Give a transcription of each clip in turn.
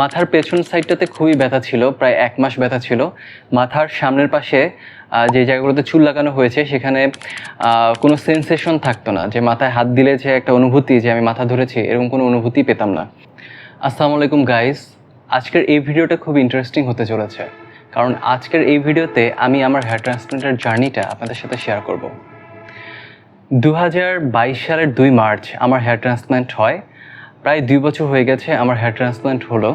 মাথার পেছন সাইডটাতে খুবই ব্যথা ছিল, প্রায় এক মাস ব্যথা ছিল। মাথার সামনের পাশে যে জায়গাগুলোতে চুল লাগানো হয়েছে, সেখানে কোনো সেন্সেশন থাকতো না। যে মাথায় হাত দিলে যে একটা অনুভূতি, যে আমি মাথা ধরেছি, এরকম কোনো অনুভূতি পেতাম না। আসসালামু আলাইকুম গাইস আজকের এই ভিডিওটা খুব ইন্টারেস্টিং হতে চলেছে। কারণ আজকের এই ভিডিওতে আমি আমার হেয়ার ট্রান্সপ্লান্টের জার্নিটা আপনাদের সাথে শেয়ার করব। দু হাজার বাইশ সালের দুই মার্চ আমার হেয়ার ট্রান্সপ্লান্ট হয়। প্রায় দুই বছর হয়ে গেছে আমার হেয়ার ট্রান্সপ্লান্ট হলো।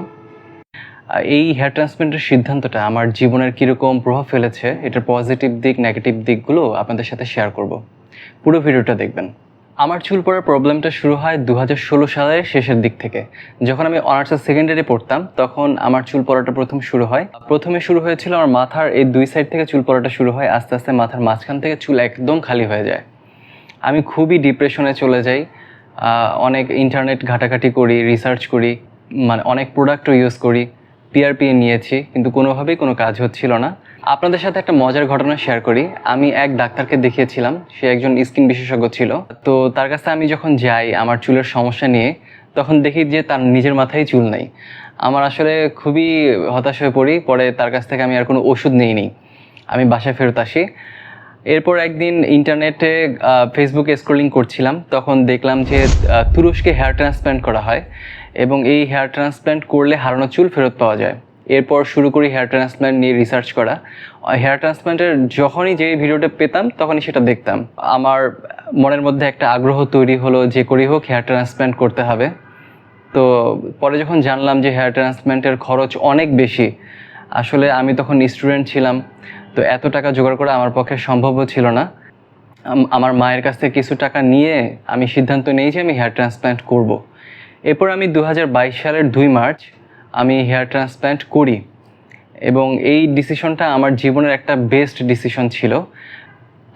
এই হেয়ার ট্রান্সপ্লান্টের সিদ্ধান্তটা আমার জীবনের কীরকম প্রভাব ফেলেছে, এটার পজিটিভ দিক নেগেটিভ দিকগুলো আপনাদের সাথে শেয়ার করব। পুরো ভিডিওটা দেখবেন। আমার চুল পড়ার প্রবলেমটা শুরু হয় দু হাজার ষোলো সালের শেষের দিক থেকে। যখন আমি অনার্সের সেকেন্ড ইয়ারে পড়তাম, তখন আমার চুল পড়াটা প্রথম শুরু হয়। প্রথমে শুরু হয়েছিল আমার মাথার এই দুই সাইড থেকে চুল পড়াটা শুরু হয়, আস্তে আস্তে মাথার মাঝখান থেকে চুল একদম খালি হয়ে যায়। আমি খুবই ডিপ্রেশনে চলে যাই। অনেক ইন্টারনেট ঘাটাঘাটি করি রিসার্চ করি মানে অনেক প্রোডাক্টও ইউজ করি পিআরপি নিয়েছি, কিন্তু কোনোভাবেই কোনো কাজ হচ্ছিল না। আপনাদের সাথে একটা মজার ঘটনা শেয়ার করি। আমি এক ডাক্তারকে দেখিয়েছিলাম, সে একজন স্কিন বিশেষজ্ঞ ছিল। তো তার কাছে আমি যখন যাই আমার চুলের সমস্যা নিয়ে, তখন দেখি যে তার নিজের মাথায় চুল নেই। আমার আসলে খুবই হতাশ হয়ে পড়ি, পরে তার কাছ থেকে আমি আর কোনো ওষুধ নিইনি। আমি বাসায় ফেরত আসি। এরপর একদিন ইন্টারনেটে ফেসবুকে স্ক্রলিং করছিলাম, তখন দেখলাম যে তুরস্কে হেয়ার ট্রান্সপ্ল্যান্ট করা হয় এবং এই হেয়ার ট্রান্সপ্ল্যান্ট করলে হারানো চুল ফেরত পাওয়া যায়। এরপর শুরু করি হেয়ার ট্রান্সপ্ল্যান্ট নিয়ে রিসার্চ করা। হেয়ার ট্রান্সপ্ল্যান্টের যখনই যে ভিডিওটা পেতাম, তখনই সেটা দেখতাম। আমার মনের মধ্যে একটা আগ্রহ তৈরি হলো যে, করি হোক হেয়ার ট্রান্সপ্ল্যান্ট করতে হবে। তো পরে যখন জানলাম যে হেয়ার ট্রান্সপ্ল্যান্টের খরচ অনেক বেশি, আসলে আমি তখন স্টুডেন্ট ছিলাম। তো এত টাকা জোগাড় করা আমার পক্ষে সম্ভবও ছিল না। আমার মায়ের কাছ থেকে কিছু টাকা নিয়ে আমি সিদ্ধান্ত নিই যে আমি হেয়ার ট্রান্সপ্ল্যান্ট করব। এরপর আমি দু হাজার বাইশ সালের দুই মার্চ আমি হেয়ার ট্রান্সপ্ল্যান্ট করি এবং এই ডিসিশনটা আমার জীবনের একটা বেস্ট ডিসিশন ছিল।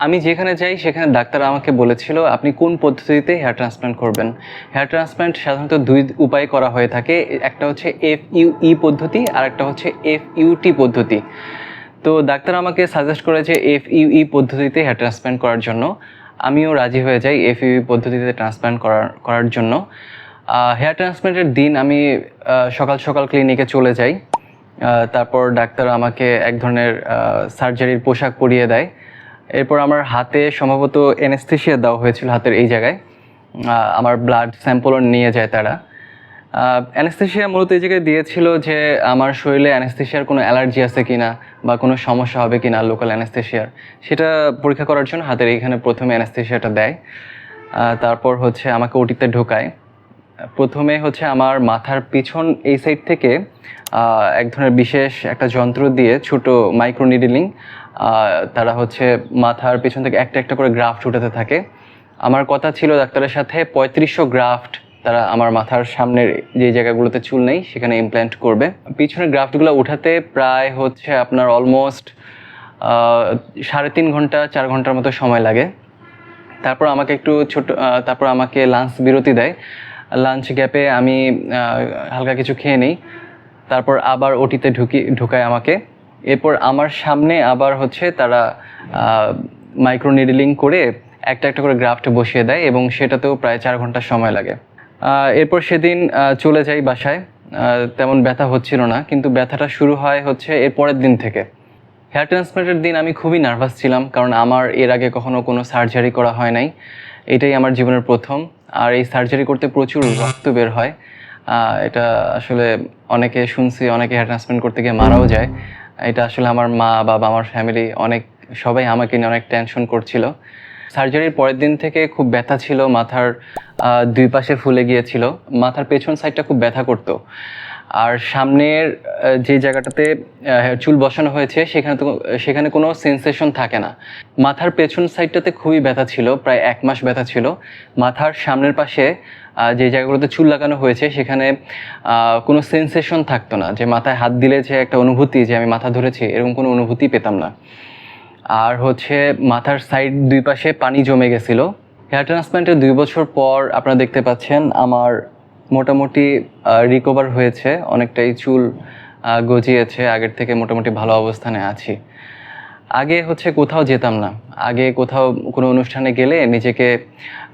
আমি যেখানে যাই, সেখানে ডাক্তার আমাকে বলেছিল, আপনি কোন পদ্ধতিতে হেয়ার ট্রান্সপ্ল্যান্ট করবেন? হেয়ার ট্রান্সপ্ল্যান্ট সাধারণত দুই উপায়ে করা হয়ে থাকে। একটা হচ্ছে এফ ইউ ই পদ্ধতি আর একটা হচ্ছে এফ ইউটি পদ্ধতি। তো ডাক্তার আমাকে সাজেস্ট করেছে এফ ইউই পদ্ধতিতে হেয়ার ট্রান্সপ্ল্যান্ট করার জন্য। আমিও রাজি হয়ে যাই এফ ইউই পদ্ধতিতে ট্রান্সপ্ল্যান্ট করার করার জন্য। হেয়ার ট্রান্সপ্ল্যান্টের দিন আমি সকাল সকাল ক্লিনিকে চলে যাই। তারপর ডাক্তার আমাকে এক ধরনের সার্জারির পোশাক পরিয়ে দেয়। এরপর আমার হাতে সম্ভবত এনেস্থেশিয়া দেওয়া হয়েছিল হাতের এই জায়গায়। আমার ব্লাড স্যাম্পলও নিয়ে যায় তারা। অ্যানেস্থেশিয়া মূলত এই জায়গায় দিয়েছিল যে আমার শরীরে অ্যানেস্থেশিয়ার কোনো অ্যালার্জি আছে কিনা বা কোনো সমস্যা হবে কিনা লোকাল অ্যানেস্থেশিয়ার সেটা পরীক্ষা করার জন্য হাতের এইখানে প্রথমে অ্যানেস্থেশিয়াটা দেয়। তারপর হচ্ছে আমাকে ওটিতে ঢোকায়। প্রথমে হচ্ছে আমার মাথার পিছন এই সাইড থেকে এক ধরনের বিশেষ একটা যন্ত্র দিয়ে ছোট মাইক্রো নিডলিং তারা হচ্ছে মাথার পিছন থেকে একটা একটা করে গ্রাফট উঠাতে থাকে। আমার কথা ছিল ডাক্তারের সাথে পঁয়ত্রিশশো গ্রাফট তারা আমার মাথার সামনের যে জায়গাগুলোতে চুল নেই, সেখানে ইমপ্ল্যান্ট করবে। পিছনের গ্রাফটগুলো উঠাতে প্রায় হচ্ছে আপনার অলমোস্ট সাড়ে তিন ঘণ্টা, চার ঘণ্টার মতো সময় লাগে। তারপর আমাকে একটু ছোট তারপর আমাকে লাঞ্চ বিরতি দেয়। লাঞ্চ গ্যাপে আমি হালকা কিছু খেয়ে নিই। তারপর আবার ওটিতে ঢুকি, ঢুকায় আমাকে। এরপর আমার সামনে আবার হচ্ছে তারা মাইক্রো নিডলিং করে একটা একটা করে গ্রাফট বসিয়ে দেয় এবং সেটাতেও প্রায় চার ঘণ্টা সময় লাগে। এরপর সেদিন চলে যাই বাসায়। তেমন ব্যথা হচ্ছিল না, কিন্তু ব্যথাটা শুরু হয় হচ্ছে এর পরের দিন থেকে। হেয়ার ট্রান্সপ্লান্টের দিন আমি খুবই নার্ভাস ছিলাম, কারণ আমার এর আগে কখনো কোনো সার্জারি করা হয় নাই। এটাই আমার জীবনের প্রথম, আর এই সার্জারি করতে প্রচুর রক্ত বের হয়। এটা আসলে অনেকে শুনছি, অনেকে হেয়ার ট্রান্সপ্লান্ট করতে গিয়ে মারাও যায়। এটা আসলে আমার মা, বাবা, আমার ফ্যামিলি অনেক, সবাই আমাকে নিয়ে অনেক টেনশন করছিল। সার্জারির পরের দিন থেকে খুব ব্যথা ছিল, মাথার দুই পাশে ফুলে গিয়েছিল, মাথার পেছন সাইডটা খুব ব্যথা করতো। আর সামনের যে জায়গাটাতে চুল বসানো হয়েছে, সেখানে তো, সেখানে কোনো সেন্সেশন থাকে না। মাথার পেছন সাইডটাতে খুবই ব্যথা ছিল, প্রায় এক মাস ব্যথা ছিল। মাথার সামনের পাশে যে জায়গাগুলোতে চুল লাগানো হয়েছে, সেখানে কোনো সেন্সেশন থাকতো না। যে মাথায় হাত দিলে যে একটা অনুভূতি, যে আমি মাথা ধরেছি, এরকম কোনো অনুভূতি পেতাম না। আর হচ্ছে মাথার সাইড দুই পাশে পানি জমে গেছিল। হেয়ার ট্রান্সপ্লান্টের দুই বছর পর আপনারা দেখতে পাচ্ছেন আমার মোটামুটি রিকভার হয়েছে। অনেকটাই চুল গজিয়েছে। আগের থেকে মোটামুটি ভালো অবস্থানে আছি। আগে হচ্ছে কোথাও যেতাম না। আগে কোথাও কোনো অনুষ্ঠানে গেলে নিজেকে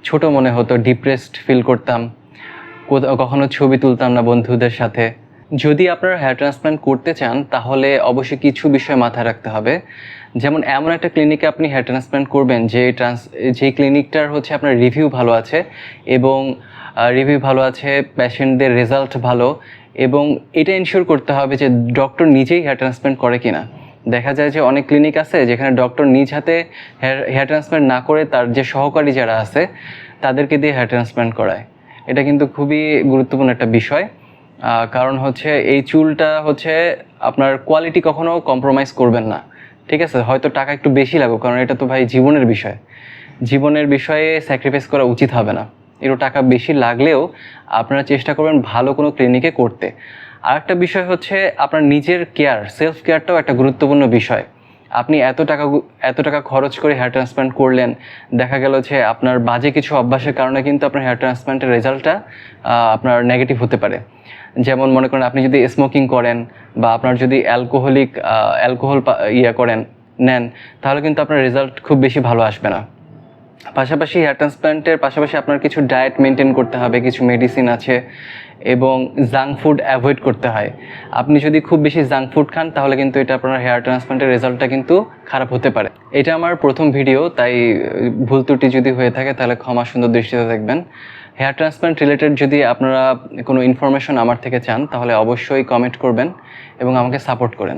ছোট মনে হতো ডিপ্রেসড ফিল করতাম। কখনো ছবি তুলতাম না বন্ধুদের সাথে। যদি আপনারা হেয়ার ট্রান্সপ্ল্যান্ট করতে চান, তাহলে অবশ্যই কিছু বিষয় মাথায় রাখতে হবে। যেমন এমন একটা ক্লিনিকে আপনি হেয়ার ট্রান্সপ্ল্যান্ট করবেন, যে ট্রান্স যে ক্লিনিকটার হচ্ছে আপনার রিভিউ ভালো আছে এবং রিভিউ ভালো আছে পেশেন্টদের রেজাল্ট ভালো এবং এটা ইনশিওর করতে হবে যে ডক্টর নিজেই হেয়ার ট্রান্সপ্ল্যান্ট করে কিনা। দেখা যায় যে অনেক ক্লিনিক আছে যেখানে ডক্টর নিজ হাতে হেয়ার হেয়ার ট্রান্সপ্ল্যান্ট না করে তার যে সহকারী যারা আছে, তাদেরকে দিয়ে হেয়ার ট্রান্সপ্ল্যান্ট করায়। এটা কিন্তু খুবই গুরুত্বপূর্ণ একটা বিষয়। কারণ হচ্ছে এই চুলটা হচ্ছে আপনার কোয়ালিটি কখনো কম্প্রোমাইজ করবেন না। ঠিক আছে? হয়তো টাকা একটু বেশি লাগুক, কারণ এটা তো ভাই জীবনের বিষয়। জীবনের বিষয়ে স্যাক্রিফাইস করা উচিত হবে না। একটু টাকা বেশি লাগলেও আপনারা চেষ্টা করবেন ভালো কোনো ক্লিনিকে করতে। আর একটা বিষয় হচ্ছে আপনার নিজের কেয়ার সেলফ কেয়ারটাও একটা গুরুত্বপূর্ণ বিষয়। আপনি এত টাকা এত টাকা খরচ করে হেয়ার ট্রান্সপ্লান্ট করলেন, দেখা গেল যে আপনার বাজে কিছু অভ্যাসের কারণে কিন্তু আপনার হেয়ার ট্রান্সপ্লান্টের রেজাল্টটা আপনার নেগেটিভ হতে পারে। যেমন মনে করেন আপনি যদি স্মোকিং করেন বা আপনার যদি অ্যালকোহলিক অ্যালকোহল ইয়ে করেন, নেন, তাহলে কিন্তু আপনার রেজাল্ট খুব বেশি ভালো আসবে না। পাশাপাশি হেয়ার ট্রান্সপ্ল্যান্টের পাশাপাশি আপনার কিছু ডায়েট মেনটেন করতে হবে, কিছু মেডিসিন আছে এবং জাঙ্ক ফুড অ্যাভয়েড করতে হয়। আপনি যদি খুব বেশি জাঙ্ক ফুড খান, তাহলে কিন্তু এটা আপনার হেয়ার ট্রান্সপ্ল্যান্টের রেজাল্টটা কিন্তু খারাপ হতে পারে। এটা আমার প্রথম ভিডিও তাই ভুল ত্রুটি যদি হয়ে থাকে, তাহলে ক্ষমা সুন্দর দৃষ্টিতে দেখবেন। হেয়ার ট্রান্সপ্ল্যান্ট রিলেটেড যদি আপনারা কোনো ইনফরমেশন আমার থেকে চান, তাহলে অবশ্যই কমেন্ট করবেন এবং আমাকে সাপোর্ট করেন।